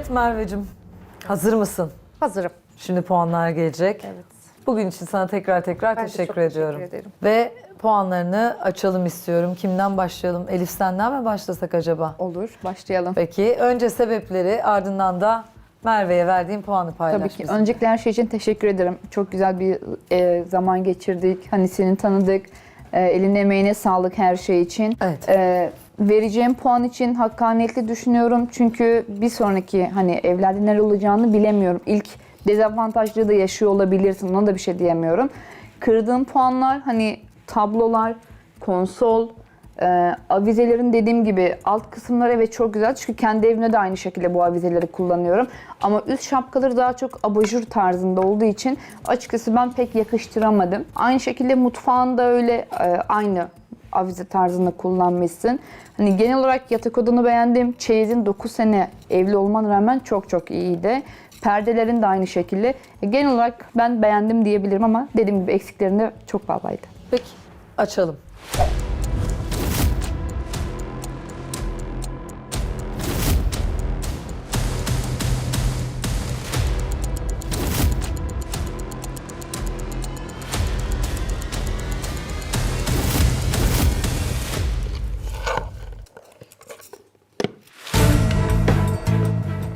Evet Merveciğim. Hazır mısın? Hazırım. Şimdi puanlar gelecek. Evet. Bugün için sana tekrar tekrar Ben teşekkür çok teşekkür ediyorum. ederim. Ve puanlarını açalım istiyorum. Kimden başlayalım? Elif senden mi başlasak acaba? Olur, başlayalım. Peki önce sebepleri ardından da Merve'ye verdiğim puanı paylaş. Tabii ki. bizimle. Öncelikle her şey için teşekkür ederim. Çok güzel bir e, zaman geçirdik. Hani seni tanıdık. E, eline emeğine sağlık her şey için. Evet. E, vereceğim puan için hakkaniyetli düşünüyorum. Çünkü bir sonraki hani evlerde neler olacağını bilemiyorum. İlk dezavantajları da yaşıyor olabilirsin. Ona da bir şey diyemiyorum. Kırdığım puanlar hani tablolar, konsol, ee, avizelerin dediğim gibi alt kısımları evet çok güzel çünkü kendi evimde de aynı şekilde bu avizeleri kullanıyorum. Ama üst şapkaları daha çok abajur tarzında olduğu için açıkçası ben pek yakıştıramadım. Aynı şekilde mutfağında öyle e, aynı avize tarzında kullanmışsın. Hani genel olarak yatak odanı beğendim. Çeyizin 9 sene evli olman rağmen çok çok iyiydi. Perdelerin de aynı şekilde. E, Genel olarak ben beğendim diyebilirim ama dediğim gibi eksiklerinde çok fazlaydı. Peki açalım.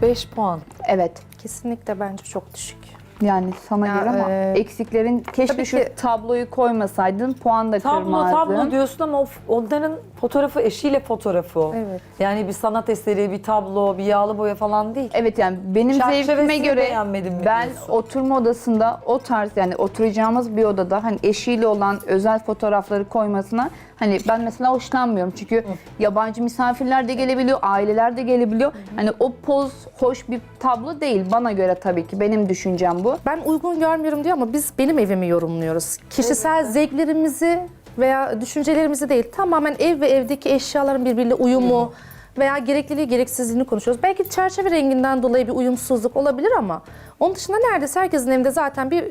Beş puan. Evet. Kesinlikle bence çok düşük. Yani sana Ya, göre ama e, eksiklerin keşke tabii şu ki- tabloyu koymasaydın puan da Tablo kırmazdın. tablo diyorsun ama o, onların fotoğrafı eşiyle fotoğrafı o. Evet. Yani bir sanat eseri, bir tablo, bir yağlı boya falan değil. Evet yani benim Çerçevesini zevkime göre beğenmedim mi ben diyorsun? oturma odasında o tarz yani oturacağımız bir odada hani eşiyle olan özel fotoğrafları koymasına hani ben mesela hoşlanmıyorum. Çünkü yabancı misafirler de gelebiliyor, aileler de gelebiliyor. Hani o poz hoş bir tablo değil bana göre tabii ki. Benim düşüncem bu. Ben uygun görmüyorum diyor ama biz benim evimi yorumluyoruz. Kişisel zevklerimizi veya düşüncelerimizi değil tamamen ev ve evdeki eşyaların birbiriyle uyumu veya gerekliliği gereksizliğini konuşuyoruz. Belki çerçeve renginden dolayı bir uyumsuzluk olabilir ama onun dışında neredeyse herkesin evinde zaten bir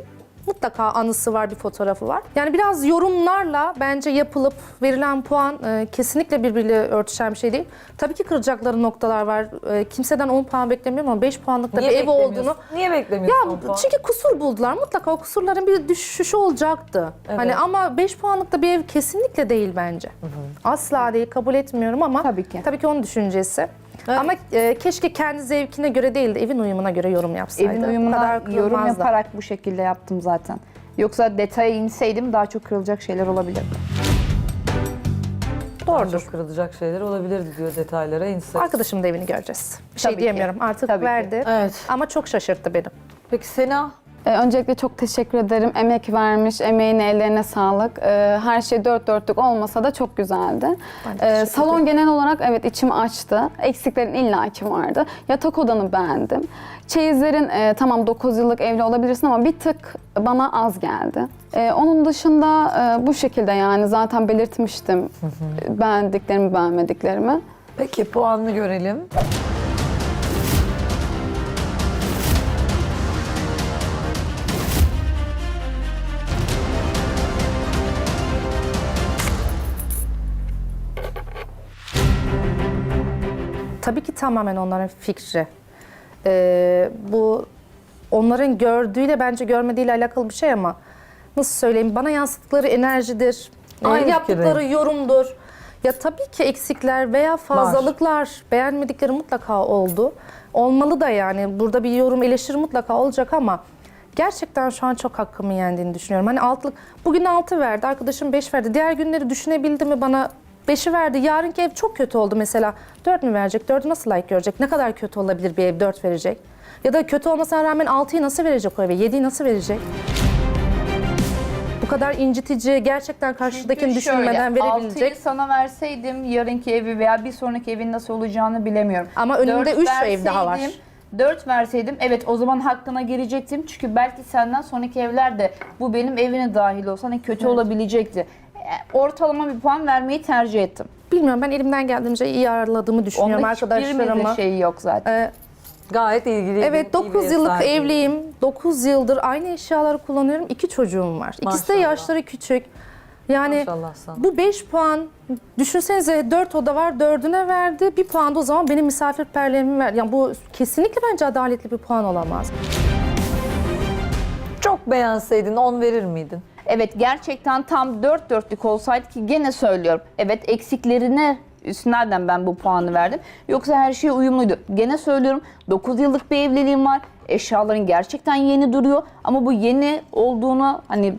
mutlaka anısı var, bir fotoğrafı var. Yani biraz yorumlarla bence yapılıp verilen puan e, kesinlikle birbiriyle örtüşen bir şey değil. Tabii ki kıracakları noktalar var. E, kimseden 10 puan beklemiyorum ama 5 puanlık da Niye bir ev beklemiyorsun? olduğunu Niye beklemiyorsun ya on puan? çünkü kusur buldular. Mutlaka o kusurların bir düşüşü olacaktı. Evet. Hani ama 5 puanlık da bir ev kesinlikle değil bence. Asla değil kabul etmiyorum ama Tabii ki. Tabii ki onun düşüncesi. Evet. Ama e, keşke kendi zevkine göre değil de evin uyumuna göre yorum yapsaydı. Evin uyumuna kadar yorum yaparak bu şekilde yaptım zaten. Yoksa detaya inseydim daha çok kırılacak şeyler olabilirdi. Doğrudur. Çok kırılacak şeyler olabilirdi diyor detaylara inse. Arkadaşımın da evini göreceğiz. Bir şey Tabii ki. diyemiyorum. Artık Tabii ki. verdi. Evet. Ama çok şaşırttı beni. Peki Sena? Ee, Öncelikle çok teşekkür ederim. Emek vermiş, emeğine, ellerine sağlık. Ee, Her şey dört dörtlük olmasa da çok güzeldi. Ee, Salon genel olarak evet içimi açtı. Eksiklerin illaki vardı. Yatak odanı beğendim. Çeyizlerin e, tamam 9 yıllık evli olabilirsin ama bir tık bana az geldi. Ee, Onun dışında e, bu şekilde yani zaten belirtmiştim beğendiklerimi, beğenmediklerimi. Peki puanını görelim. Tabii ki tamamen onların fikri. Ee, bu onların gördüğüyle bence görmediğiyle alakalı bir şey ama nasıl söyleyeyim bana yansıttıkları enerjidir, e, Aynı yaptıkları fikirdeyim. yorumdur. Ya tabii ki eksikler veya fazlalıklar, beğenmedikleri mutlaka oldu. Olmalı da yani burada bir yorum eleştiri mutlaka olacak ama gerçekten şu an çok hakkımı yendiğini düşünüyorum. Hani altılık bugün 6 verdi, arkadaşım 5 verdi. Diğer günleri düşünebildi mi bana 5'i verdi. Yarınki ev çok kötü oldu mesela. 4 mü verecek? 4'ü nasıl like görecek? Ne kadar kötü olabilir bir ev 4 verecek? Ya da kötü olmasına rağmen 6'yı nasıl verecek o eve? 7'yi nasıl verecek? Bu kadar incitici, gerçekten karşıdakini düşünmeden verebilecek. Altıyı sana verseydim yarınki evi veya bir sonraki evin nasıl olacağını bilemiyorum. Ama önümde Dört üç ev daha var. verseydim, Dört verseydim evet o zaman hakkına girecektim. Çünkü belki senden sonraki evlerde bu benim evine dahil olsa hani kötü olabilecekti. E, Ortalama bir puan vermeyi tercih ettim. Bilmiyorum ben elimden geldiğince iyi ayarladığımı düşünüyorum Onda arkadaşlarıma. hiçbirimizde şeyi yok zaten. Ee, Gayet ilgili. evet iyi 9 bir yıllık sahibi. evliyim. 9 yıldır aynı eşyaları kullanıyorum. İki çocuğum var. İkisi de Maşallah. yaşları küçük. Yani Maşallah sana. bu 5 puan düşünsenize 4 oda var 4'üne verdi. Bir puan da o zaman benim misafirperverliğimi ver. Yani bu kesinlikle bence adaletli bir puan olamaz. Çok beğenseydin 10 verir miydin? Evet gerçekten tam dört dörtlük olsaydı ki gene söylüyorum. Evet eksiklerine üstünden ben bu puanı verdim. Yoksa her şey uyumluydu. Gene söylüyorum 9 yıllık bir evliliğim var. Eşyaların gerçekten yeni duruyor. Ama bu yeni olduğunu hani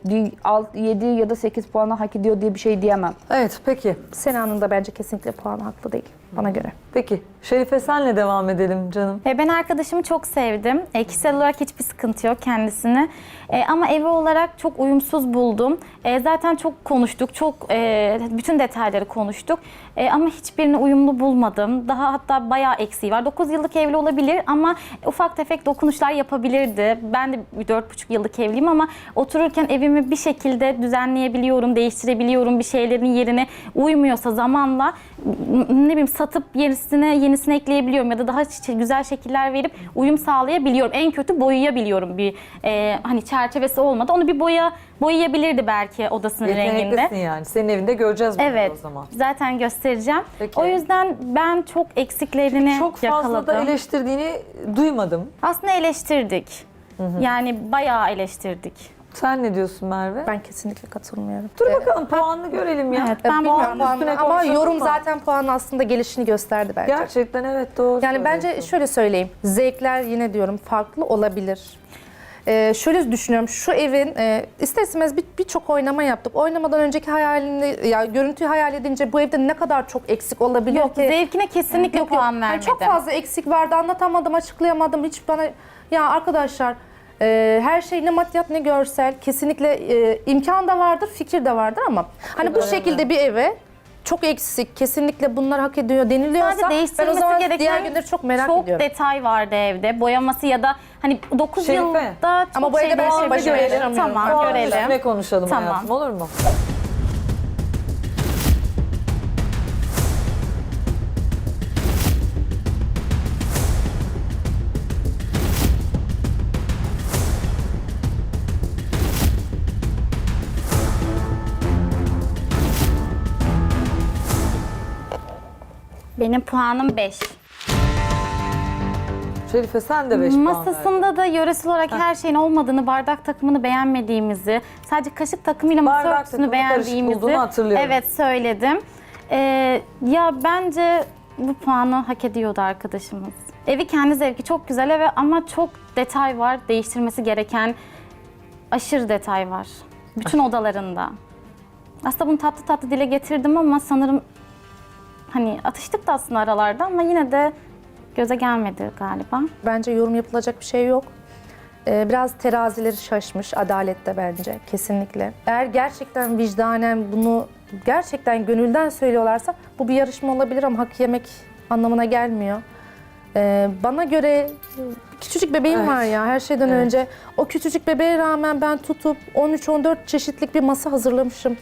7 ya da 8 puanı hak ediyor diye bir şey diyemem. Evet peki. Sena'nın da bence kesinlikle puanı haklı değil bana göre. Peki. Şerife senle devam edelim canım. E, Ben arkadaşımı çok sevdim. E, kişisel olarak hiçbir sıkıntı yok kendisini. E, ama evi olarak çok uyumsuz buldum. E, zaten çok konuştuk, çok e, bütün detayları konuştuk. E, ama hiçbirini uyumlu bulmadım. Daha hatta bayağı eksiği var. 9 yıllık evli olabilir ama ufak tefek dokunuşlar yapabilirdi. Ben de 4,5 yıllık evliyim ama otururken evimi bir şekilde düzenleyebiliyorum, değiştirebiliyorum. Bir şeylerin yerine uymuyorsa zamanla ne bileyim satıp yenisine yenisine ekleyebiliyorum ya da daha güzel şekiller verip uyum sağlayabiliyorum. En kötü boyayabiliyorum bir e, hani çerçevesi olmadı. Onu bir boya boyayabilirdi belki odasının renginde. Yeteneklisin yani. Senin evinde göreceğiz bunu Evet. o zaman. Zaten göstereceğim. Peki. O yüzden ben çok eksiklerini Çok fazla yakaladım. da eleştirdiğini duymadım. Aslında eleştirdik. Yani bayağı eleştirdik. Sen ne diyorsun Merve? Ben kesinlikle katılmıyorum. Dur bakalım puanını görelim ya. Evet, ben Bilmiyorum puanın puanı üstüne ama konuşalım yorum mı? zaten puanın aslında gelişini gösterdi bence. Gerçekten evet doğru Yani bence söylüyorsun. şöyle söyleyeyim. Zevkler yine diyorum farklı olabilir. Ee, şöyle düşünüyorum. Şu evin e, ister istemez bir- birçok oynama yaptık. Oynamadan önceki hayalini, ya görüntüyü hayal edince bu evde ne kadar çok eksik olabilir Yok ki? zevkine kesinlikle Yok, yok. puan Yani vermedim. çok fazla eksik vardı. Anlatamadım, açıklayamadım. Hiç bana ya arkadaşlar e, her şey ne maddiyat ne görsel kesinlikle e, imkan da vardır, fikir de vardır ama hani bu şekilde bir eve çok eksik, kesinlikle bunlar hak ediyor deniliyorsa Sadece ben o değiştirilmesi zaman gereken diğer günleri çok merak çok ediyorum. detay vardı evde. Boyaması ya da hani 9 Şerife. yılda çok Ama bu şey evde ben değişebilir. başıma yaşamıyorum. Tamam Puanın görelim. üstüne konuşalım Tamam. hayatım olur mu? Benim puanım 5. Şerife sen de 5 puan verdin. Masasında da yöresel olarak her şeyin olmadığını, bardak takımını beğenmediğimizi, sadece kaşık takımıyla masa Bardak örtüsünü karışık beğendiğimizi hatırlıyorum. Evet söyledim. Ee, ya bence bu puanı hak ediyordu arkadaşımız. Evi kendi zevki çok güzel eve ama çok detay var. Değiştirmesi gereken aşırı detay var. Bütün odalarında. Aslında bunu tatlı tatlı dile getirdim ama sanırım hani atıştık da aslında aralarda ama yine de göze gelmedi galiba. Bence yorum yapılacak bir şey yok. Ee, biraz terazileri şaşmış adalette bence kesinlikle. Eğer gerçekten vicdanen bunu gerçekten gönülden söylüyorlarsa bu bir yarışma olabilir ama hak yemek anlamına gelmiyor. Ee, bana göre küçücük bebeğim Evet. var ya her şeyden Evet. önce. O küçücük bebeğe rağmen ben tutup 13-14 çeşitlik bir masa hazırlamışım.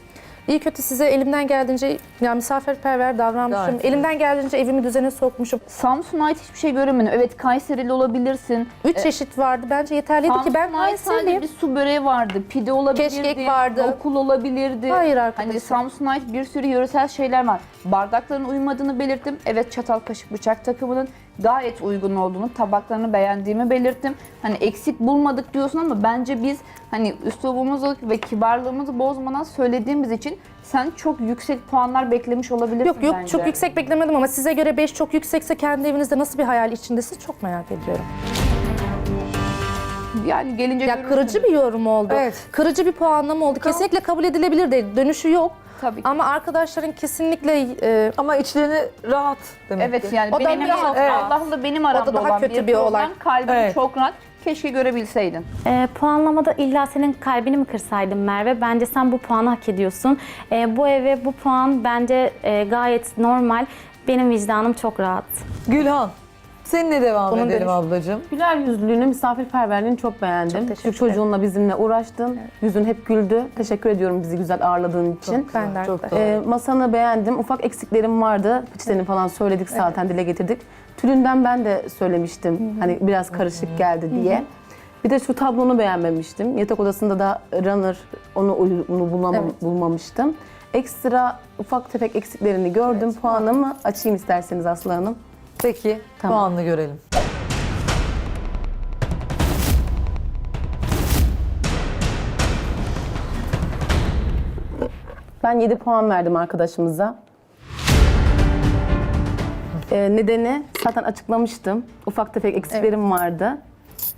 İyi kötü size elimden geldiğince ya misafirperver davranmışım. Gayet elimden geldiğince evimi düzene sokmuşum. Samsun'a ait hiçbir şey göremedim. Evet Kayserili olabilirsin. Üç çeşit vardı. Bence yeterliydi ki ben Samsun'a ait sadece Kayseriliyim. bir su böreği vardı. Pide olabilirdi. Keşkek vardı. Okul olabilirdi. Hayır arkadaşım. Hani Samsun'a ait bir sürü yöresel şeyler var. Bardakların uymadığını belirttim. Evet çatal kaşık bıçak takımının gayet uygun olduğunu, tabaklarını beğendiğimi belirttim. Hani eksik bulmadık diyorsun ama bence biz hani üslubumuzu ve kibarlığımızı bozmadan söylediğimiz için sen çok yüksek puanlar beklemiş olabilirsin Yok yok bence. çok yüksek beklemedim ama size göre 5 çok yüksekse kendi evinizde nasıl bir hayal içindesiniz çok merak ediyorum. Yani gelince Ya görürsün. kırıcı bir yorum oldu. Evet. Kırıcı bir puanlama oldu. Kesinlikle kabul edilebilir değil. Dönüşü yok. Tabii ki. Ama arkadaşların kesinlikle e, Ama içlerini rahat demek Evet yani O da benim biraz- evet. Allah'la benim aramda daha olan kötü bir, bir problem. olay. Kalbim Evet. çok rahat. Keşke görebilseydin. Ee, puanlamada illa senin kalbini mi kırsaydım Merve? Bence sen bu puanı hak ediyorsun. Ee, bu eve bu puan bence e, gayet normal. Benim vicdanım çok rahat. Gülhan seninle devam Bunun edelim dönüşü- ablacığım. Güler yüzlülüğünü, misafirperverliğini çok beğendim. Çok teşekkür Küçük çocuğunla bizimle uğraştın. Yüzün hep güldü. Teşekkür ediyorum bizi güzel ağırladığın için. ben de Çok arkadaşlar. doğru. Ee, masanı beğendim. Ufak eksiklerim vardı. Peçeteni falan söyledik zaten dile getirdik. Tülünden ben de söylemiştim. Hani biraz karışık geldi diye. Bir de şu tablonu beğenmemiştim. Yatak odasında da runner onu uyumlu bulamam, Evet. bulmamıştım. Ekstra ufak tefek eksiklerini gördüm. Puanımı açayım isterseniz Aslı Hanım. Peki Tamam. puanını görelim. Ben 7 puan verdim arkadaşımıza. Ee, nedeni zaten açıklamıştım. Ufak tefek eksiklerim vardı.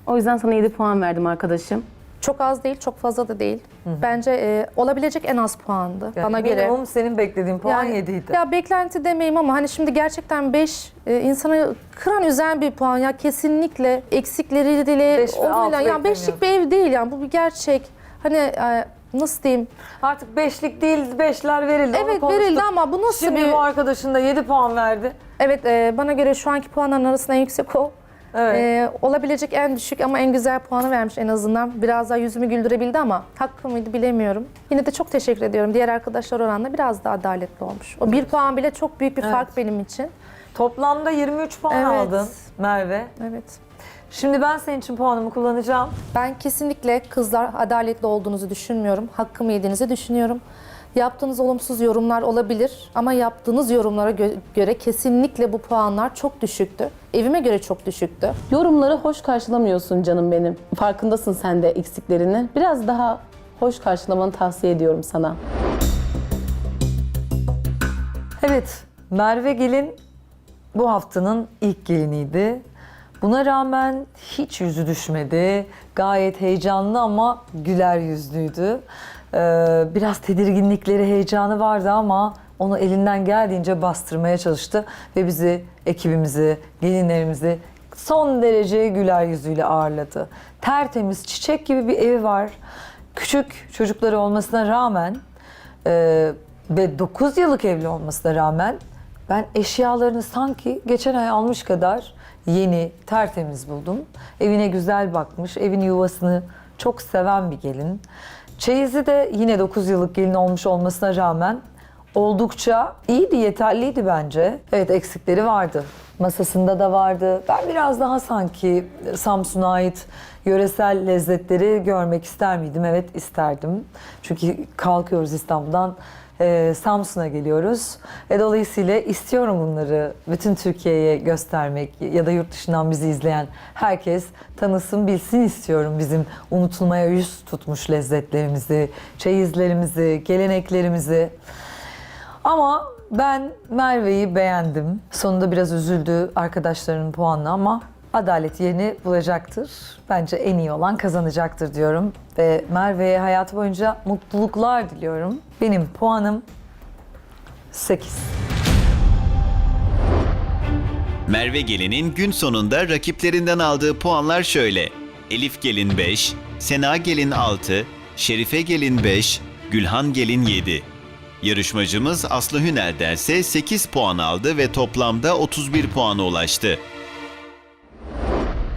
O yüzden sana 7 puan verdim arkadaşım. Çok az değil, çok fazla da değil. Bence e, olabilecek en az puandı Yani bana göre. Minimum senin beklediğin puan Yani, 7 idi. Ya beklenti demeyeyim ama hani şimdi gerçekten 5 insanı kıran üzen bir puan ya kesinlikle eksikleriyle Beş ve altı onunla ya beşlik bir ev değil yani bu bir gerçek. Hani e, nasıl diyeyim? Artık beşlik değil, beşler verildi. Evet verildi ama bu nasıl Şimdi bir bu arkadaşın da 7 puan verdi. Evet e, bana göre şu anki puanların arasında en yüksek o. Evet. E, olabilecek en düşük ama en güzel puanı vermiş en azından. Biraz daha yüzümü güldürebildi ama hakkı mıydı bilemiyorum. Yine de çok teşekkür ediyorum. Diğer arkadaşlar oranla biraz daha adaletli olmuş. O bir puan bile çok büyük bir fark benim için. Toplamda 23 puan Evet. aldın Merve. Evet. Şimdi ben senin için puanımı kullanacağım. Ben kesinlikle kızlar adaletli olduğunuzu düşünmüyorum. Hakkımı yediğinizi düşünüyorum. Yaptığınız olumsuz yorumlar olabilir ama yaptığınız yorumlara gö- göre kesinlikle bu puanlar çok düşüktü. Evime göre çok düşüktü. Yorumları hoş karşılamıyorsun canım benim. Farkındasın sen de eksiklerini. Biraz daha hoş karşılamanı tavsiye ediyorum sana. Evet, Merve Gelin bu haftanın ilk geliniydi. Buna rağmen hiç yüzü düşmedi. Gayet heyecanlı ama güler yüzlüydü. Ee, biraz tedirginlikleri, heyecanı vardı ama onu elinden geldiğince bastırmaya çalıştı ve bizi, ekibimizi, gelinlerimizi son derece güler yüzüyle ağırladı. Tertemiz, çiçek gibi bir evi var. Küçük çocukları olmasına rağmen ee, ve 9 yıllık evli olmasına rağmen ben eşyalarını sanki geçen ay almış kadar yeni, tertemiz buldum. Evine güzel bakmış, evin yuvasını çok seven bir gelin. Çeyizi de yine 9 yıllık gelin olmuş olmasına rağmen oldukça iyiydi, yeterliydi bence. Evet eksikleri vardı. Masasında da vardı. Ben biraz daha sanki Samsun'a ait yöresel lezzetleri görmek ister miydim? Evet isterdim. Çünkü kalkıyoruz İstanbul'dan e, Samsun'a geliyoruz. E, dolayısıyla istiyorum bunları bütün Türkiye'ye göstermek ya da yurt dışından bizi izleyen herkes tanısın, bilsin istiyorum bizim unutulmaya yüz tutmuş lezzetlerimizi, çeyizlerimizi, geleneklerimizi. Ama ben Merve'yi beğendim. Sonunda biraz üzüldü arkadaşlarının puanla ama adalet yerini bulacaktır. Bence en iyi olan kazanacaktır diyorum. Ve Merve'ye hayatı boyunca mutluluklar diliyorum. Benim puanım 8. Merve Gelin'in gün sonunda rakiplerinden aldığı puanlar şöyle. Elif Gelin 5, Sena Gelin 6, Şerife Gelin 5, Gülhan Gelin 7. Yarışmacımız Aslı Hüner'den ise 8 puan aldı ve toplamda 31 puana ulaştı.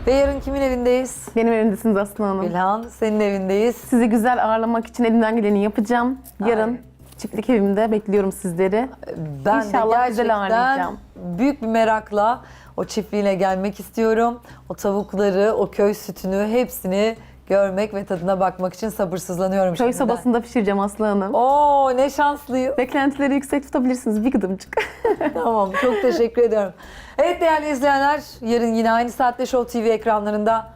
Ve yarın kimin evindeyiz? Benim evimdesiniz Aslı Hanım. Bilhan, senin evindeyiz. Sizi güzel ağırlamak için elimden geleni yapacağım. Yarın Ay. çiftlik evimde bekliyorum sizleri. Ben İnşallah de güzel ağırlayacağım. büyük bir merakla o çiftliğine gelmek istiyorum. O tavukları, o köy sütünü hepsini görmek ve tadına bakmak için sabırsızlanıyorum Köy şimdiden. sobasında pişireceğim Aslı Hanım. Oo ne şanslıyım. Beklentileri yüksek tutabilirsiniz bir gıdımcık. tamam çok teşekkür ediyorum. Evet değerli izleyenler yarın yine aynı saatte Show TV ekranlarında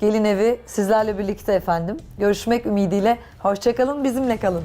Gelin Evi sizlerle birlikte efendim. Görüşmek ümidiyle. Hoşçakalın bizimle kalın.